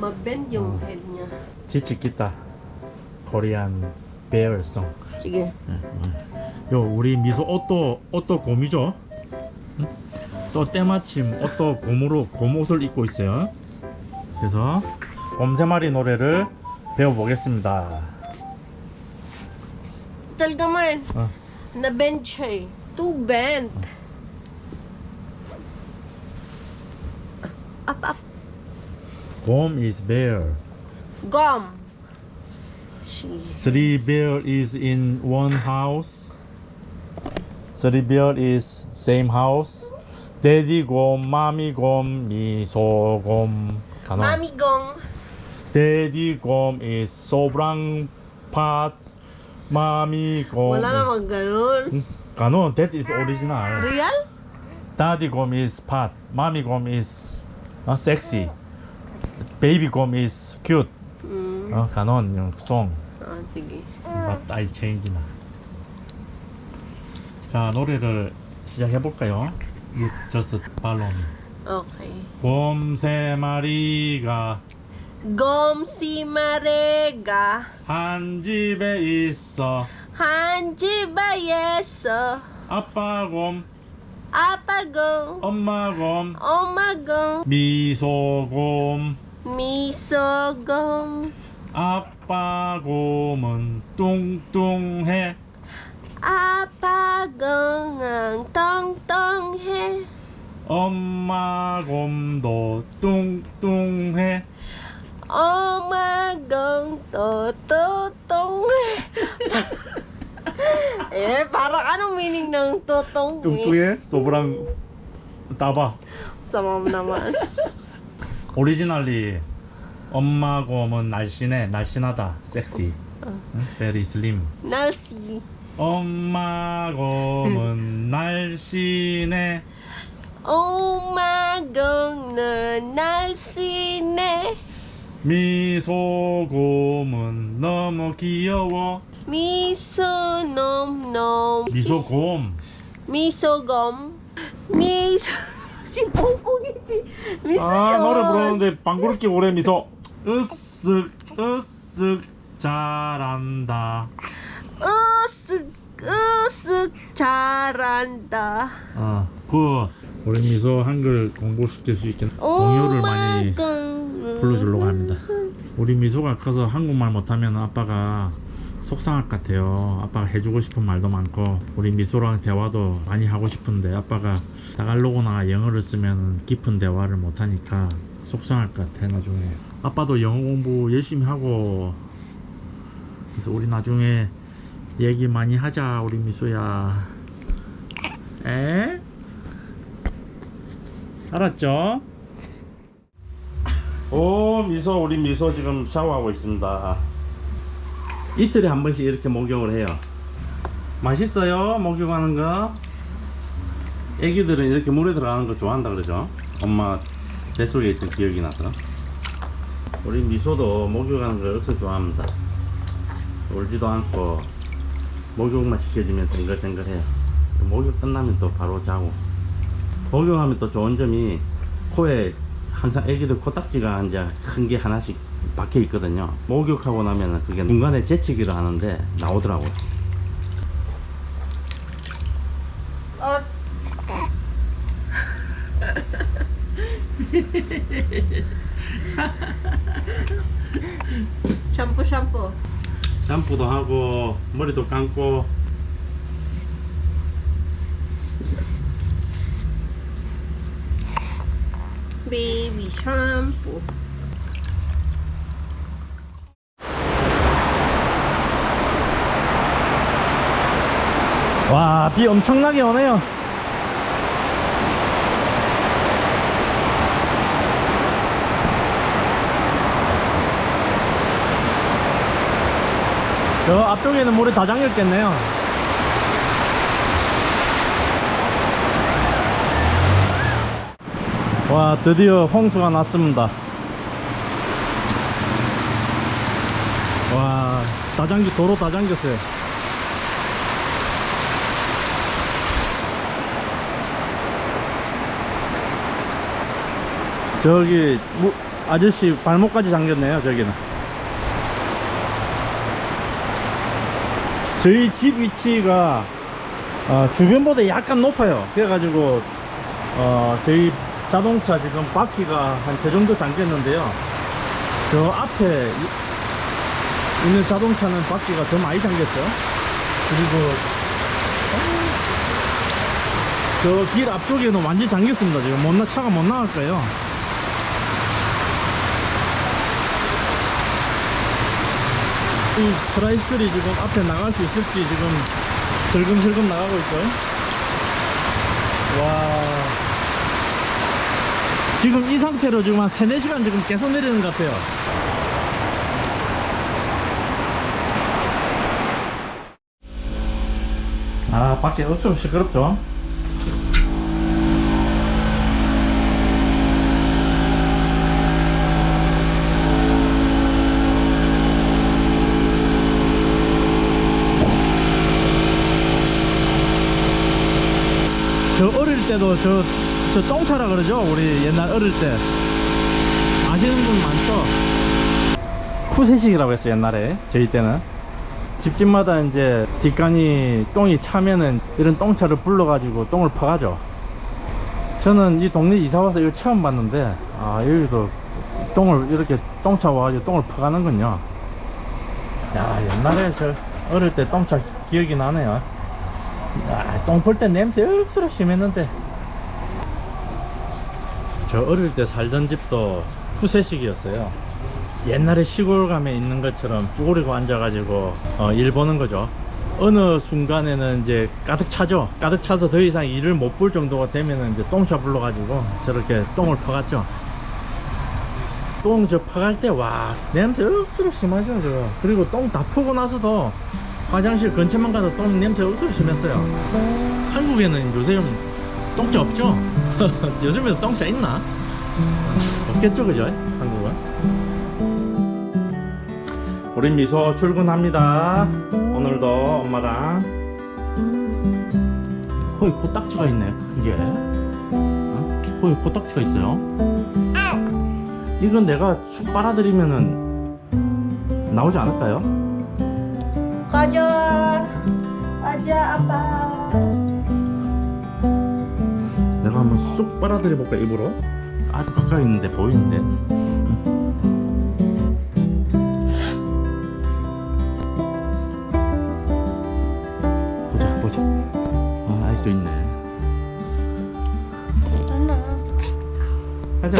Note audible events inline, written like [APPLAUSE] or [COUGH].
mag-bend yung Oh. head niya. 지치기다 코리안 베어송 Sige. 요 우리 미소 옷도 옷도 곰이죠 응? 또 때마침 옷도 곰으로 곰 옷을 입고 있어요 그래서 곰세 마리 노래를 배워보겠습니다 Talaga man. 어. Na-bend siya eh. Too bent. Up, up. Home is bear. Gum. Jeez. Three bear is in one house. Three bear is same house. Daddy gum, mommy gum, me so gum. 가나? Mommy gum. Daddy gum is sobrang pot. Mommy gum. Wala namang ganun. Hmm? Ganon, that is original. Real? Daddy gum is pot. Mommy gum is uh, sexy. Baby Gom is cute. Mm. 어, 가non yung song. Ah, sige. But I change na. 자, 노래를 시작해 볼까요? You just follow me. Okay. 곰세 마리가 si Marega. 한 집에 있어. 한 집에서 아빠 곰, 아빠공 엄마 곰, 엄마공 미소 곰. 미소공 아빠 곰은 뚱뚱해. 아빠 공은 똥똥해 엄마 곰도 뚱뚱해. 엄마공 또또똥해 eh, parang anong meaning ng totong eh? 소브랑 따봐. Sama naman. 오리지널리 엄마 곰은 날씬해, 날씬하다, 섹시. 응? Very slim. Nalsi. 엄마 곰은 날씬해. 엄마공은 날씬해 미소 곰은 너무 귀여워. 미소 놈놈 미소 곰. 미소검 미소 지뽕뽕이지 미소 아 노래 부르는데 방구르기 오래 미소. 으쓱 으쓱 잘한다. 으쓱 으쓱 잘한다 어, 굿. 우리 미소 한글 공부시킬 수 있게 동요를 많이 불러주려고 합니다. 우리 미소가 커서 한국말 못하면 아빠가 속상할 것 같아요. 아빠가 해주고 싶은 말도 많고 우리 미소랑 대화도 많이 하고 싶은데 아빠가 다갈로그나 영어를 쓰면 깊은 대화를 못하니까 속상할 것 같아 나중에. 아빠도 영어 공부 열심히 하고 그래서 우리 나중에 얘기 많이 하자 우리 미소야. 에? 알았죠? 오 미소 우리 미소 지금 샤워하고 있습니다 이틀에 한 번씩 이렇게 목욕을 해요 맛있어요 목욕하는 거 애기들은 이렇게 물에 들어가는 거 좋아한다 그러죠? 엄마 뱃속에 있던 기억이 나서. 우리 미소도 목욕하는 걸 엄청 좋아합니다? 울지도 않고 목욕만 시켜주면 생글생글해요. 목욕 끝나면 또 바로 자고. 목욕하면 또 좋은 점이 코에 항상 애기들 코딱지가 이제 큰 게 하나씩 박혀 있거든요. 목욕하고 나면 그게 중간에 재치기를 하는데 나오더라고요. 어. 샴푸 샴푸. 샴푸도 하고 머리도 감고. 베이비 샴푸. 와, 비 엄청나게 오네요. 저 앞쪽에는 물이 다 잠겼겠네요. 와, 드디어 홍수가 났습니다. 와, 다 잠기, 도로 다 잠겼어요. 저기 무, 아저씨 발목까지 잠겼네요 저기는 저희 집 위치가 어, 주변보다 약간 높아요. 그래가지고 어, 저희 자동차 지금 바퀴가 한 저 정도 잠겼는데요. 저 앞에 이- 있는 자동차는 바퀴가 더 많이 잠겼죠 그리고 저 길 앞쪽에는 완전 잠겼습니다. 지금 못 나, 차가 못 나갈 거예요 이 트라이슬이 지금 앞에 나갈 수 있을지 지금 슬금슬금 나가고 있어요. 와. 지금 이 상태로 지금 한 3, 4시간 지금 계속 내리는 것 같아요. 아, 밖에 억수로 시끄럽죠? 저 어릴 때도 저, 저 똥차라 그러죠? 우리 옛날 어릴 때. 아시는 분 많죠? 푸세식이라고 했어요, 옛날에. 저희 때는. 집집마다 이제 뒷간이 똥이 차면은 이런 똥차를 불러가지고 똥을 퍼가죠. 저는 이 동네 이사와서 이거 처음 봤는데, 아, 여기도 똥을, 이렇게 똥차 와가지고 똥을 퍼가는군요. 야, 옛날에 저 어릴 때 똥차 기억이 나네요. 아, 똥풀 때 냄새 억수로 심했는데. 저 어릴 때 살던 집도 푸세식이었어요. 옛날에 시골 가면 있는 것처럼 쭈그리고 앉아가지고 어, 일 보는 거죠. 어느 순간에는 이제 가득 차죠. 가득 차서 더 이상 일을 못 볼 정도가 되면은 이제 똥차 불러가지고 저렇게 똥을 퍼갔죠. 똥 저 퍼갈 때 와 냄새 억수로 심하죠 저거. 그리고 똥 다 퍼고 나서도 화장실 근처만 가도 똥 냄새 억수로 심했어요. 한국에는 요새 똥차 없죠? [LAUGHS] 요즘에도 똥차 있나? 없겠죠, 그죠? 한국은? 우리 미소 출근합니다. 오늘도 엄마랑 거의 코딱지가 있네, 크게. 어? 거의 코딱지가 있어요. 이건 내가 쑥 빨아들이면은 나오지 않을까요? 맞아. 맞아, 아빠. 내가 한번 쑥 빨아들여 볼까 입으로? 아주 가까이 있는데 보이는데. 보자 보자. 아 아직도 있네. 하나. 가자.